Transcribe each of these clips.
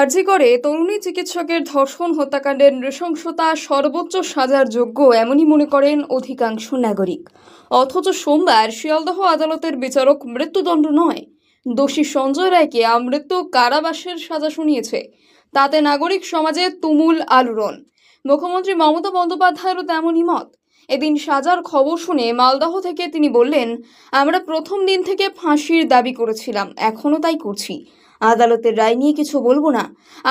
আরজি করে, তরুণী চিকিৎসকের ধর্ষণ হত্যাকাণ্ডের নৃশংসতা সর্বোচ্চ সাজার যোগ্য এমনই মনে করেন অধিকাংশ নাগরিক। অথচ সোমবার শিয়ালদহ আদালতের বিচারক মৃত্যুদণ্ড নয়। দোষী সঞ্জয় রায়কে আমৃত্যু কারাবাসের সাজা শুনিয়েছে। তাতে নাগরিক সমাজে তুমুল আলোড়ন। মুখ্যমন্ত্রী মমতা বন্দ্যোপাধ্যায়েরও তেমনই মত। এদিন সাজার খবর শুনে মালদহ থেকে তিনি বললেন, আমরা প্রথম দিন থেকে ফাঁসির দাবি করেছিলাম এখনও তাই করছি। আদালতের রায় নিয়ে কিছু বলব না।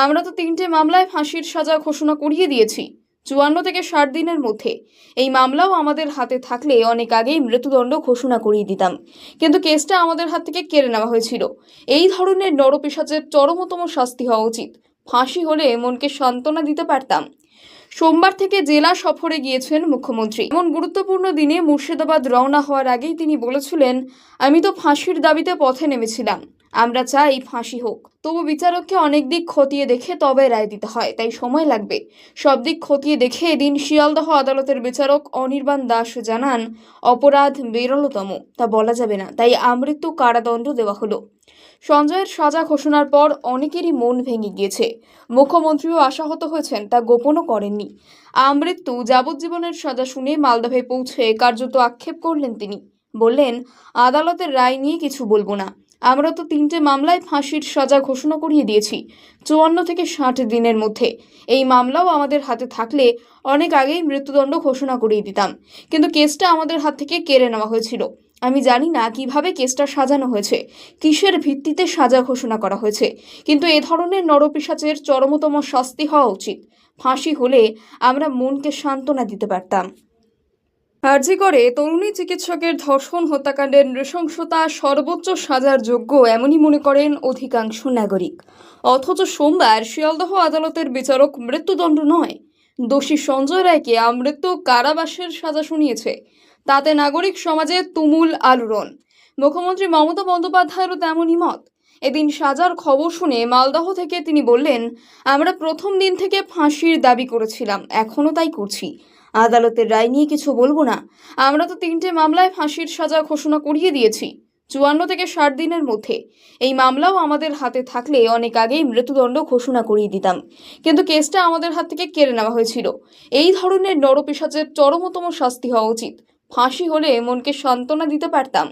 আমরা তো তিনটে মামলায় ফাঁসির সাজা ঘোষণা করিয়ে দিয়েছি, চুয়ান্ন থেকে ষাট দিনের মধ্যে। এই মামলাও আমাদের হাতে থাকলে অনেক আগেই মৃত্যুদণ্ড ঘোষণা করিয়ে দিতাম। কিন্তু কেসটা আমাদের হাত থেকে কেড়ে নেওয়া হয়েছিল। এই ধরনের নরপিসাচের চরমতম শাস্তি হওয়া উচিত। ফাঁসি হলে মনকে সান্ত্বনা দিতে পারতাম। সোমবার থেকে জেলা সফরে গিয়েছেন মুখ্যমন্ত্রী। এমন গুরুত্বপূর্ণ দিনে মুর্শিদাবাদ রওনা হওয়ার আগেই তিনি বলেছিলেন, আমি তো ফাঁসির দাবিতে পথে নেমেছিলাম। আমরা চাই ফাঁসি হোক। তবু বিচারককে অনেক দিক খতিয়ে দেখে তবে রায় দিতে হয়, তাই সময় লাগবে। সব দিক খতিয়ে দেখে এদিন শিয়ালদহ আদালতের বিচারক অনির্বাণ দাস জানান, অপরাধ বিরলতম, তা বলা যাবে না, তাই আমৃত্যু কারাদণ্ড দেওয়া হলো। সঞ্জয়ের সাজা ঘোষণার পর অনেকেরই মন ভেঙে গিয়েছে। মুখ্যমন্ত্রীও আশাহত হয়েছেন, তা গোপনও করেননি। আমৃত্যু যাবজ্জীবনের সাজা শুনে মালদাহে পৌঁছে কার্যত আক্ষেপ করলেন তিনি। বললেন, আদালতের রায় নিয়ে কিছু বলব না। আমরা তো তিনটে মামলায় ফাঁসির সাজা ঘোষণা করিয়ে দিয়েছি। চুয়ান্ন থেকে ষাট দিনের মধ্যে। এই মামলাও আমাদের হাতে থাকলে অনেক আগেই মৃত্যুদণ্ড ঘোষণা করিয়ে দিতাম। কিন্তু কেসটা আমাদের হাত থেকে কেড়ে নেওয়া হয়েছিল। আমি জানি না কীভাবে কেসটা সাজানো হয়েছে, কিসের ভিত্তিতে সাজা ঘোষণা করা হয়েছে। কিন্তু এ ধরনের নরপিসাচের চরমতম শাস্তি হওয়া উচিত। ফাঁসি হলে আমরা মনকে সান্ত্বনা দিতে পারতাম। আরজি করে, তরুণী চিকিৎসকের ধর্ষণ হত্যাকাণ্ডের নৃশংসতা সর্বোচ্চ সাজার যোগ্য এমনই মনে করেন অধিকাংশ নাগরিক। অথচ সোমবার শিয়ালদহ আদালতের বিচারক মৃত্যুদণ্ড নয়। দোষী সঞ্জয় রায়কে আমৃত্যু কারাবাসের সাজা শুনিয়েছে। তাতে নাগরিক সমাজে তুমুল আলোড়ন। মুখ্যমন্ত্রী মমতা বন্দ্যোপাধ্যায়েরও তেমনই মত। এদিন সাজার খবর শুনে মালদহ থেকে তিনি বললেন, আমরা প্রথম দিন থেকে ফাঁসির দাবি করেছিলাম, এখনও তাই করছি। আদালতের রায় নিয়ে কিছু বলব না। আমরা তো তিনটে মামলায় ফাঁসির সাজা ঘোষণা করিয়ে দিয়েছি, চুয়ান্ন থেকে ষাট দিনের মধ্যে। এই মামলাও আমাদের হাতে থাকলে অনেক আগেই মৃত্যুদণ্ড ঘোষণা করিয়ে দিতাম। কিন্তু কেসটা আমাদের হাত থেকে কেড়ে নেওয়া হয়েছিল। এই ধরনের নরপিসাচের চরমতম শাস্তি হওয়া উচিত। ফাঁসি হলে মনকে সান্ত্বনা দিতে পারতাম।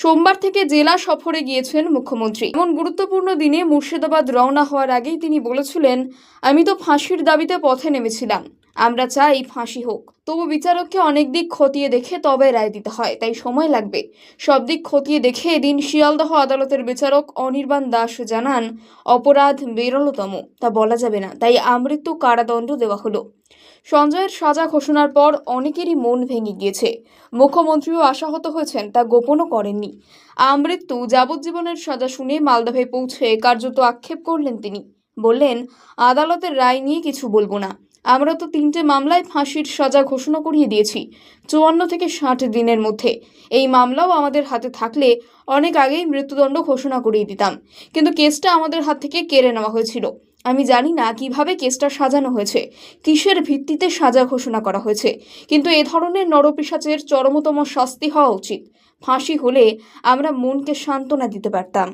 সোমবার থেকে জেলা সফরে গিয়েছেন মুখ্যমন্ত্রী। এমন গুরুত্বপূর্ণ দিনে মুর্শিদাবাদ রওনা হওয়ার আগেই তিনি বলেছিলেন, আমি তো ফাঁসির দাবিতে পথে নেমেছিলাম। আমরা চাই ফাঁসি হোক। তবু বিচারককে অনেক দিক খতিয়ে দেখে তবে রায় দিতে হয়, তাই সময় লাগবে। সব দিক খতিয়ে দেখে এদিন শিয়ালদহ আদালতের বিচারক অনির্বাণ দাস জানান, অপরাধ বিরলতম, তা বলা যাবে না, তাই আমৃত্যু কারাদণ্ড দেওয়া হলো। সঞ্জয়ের সাজা ঘোষণার পর অনেকেরই মন ভেঙে গিয়েছে। মুখ্যমন্ত্রীও আশাহত হয়েছেন, তা গোপনও করেননি। আমৃত্যু যাবজ্জীবনের সাজা শুনে মালদাহে পৌঁছে কার্যত আক্ষেপ করলেন তিনি। বললেন, আদালতের রায় নিয়ে কিছু বলব না। আমরা তো তিনটে মামলায় ফাঁসির সাজা ঘোষণা করিয়ে দিয়েছি। চুয়ান্ন থেকে ষাট দিনের মধ্যে। এই মামলাও আমাদের হাতে থাকলে অনেক আগেই মৃত্যুদণ্ড ঘোষণা করিয়ে দিতাম। কিন্তু কেসটা আমাদের হাত থেকে কেড়ে নেওয়া হয়েছিল। আমি জানি না কীভাবে কেসটা সাজানো হয়েছে, কিসের ভিত্তিতে সাজা ঘোষণা করা হয়েছে, কিন্তু এ ধরনের নরপিসাচের চরমতম শাস্তি হওয়া উচিত। ফাঁসি হলে আমরা মনকে সান্ত্বনা দিতে পারতাম।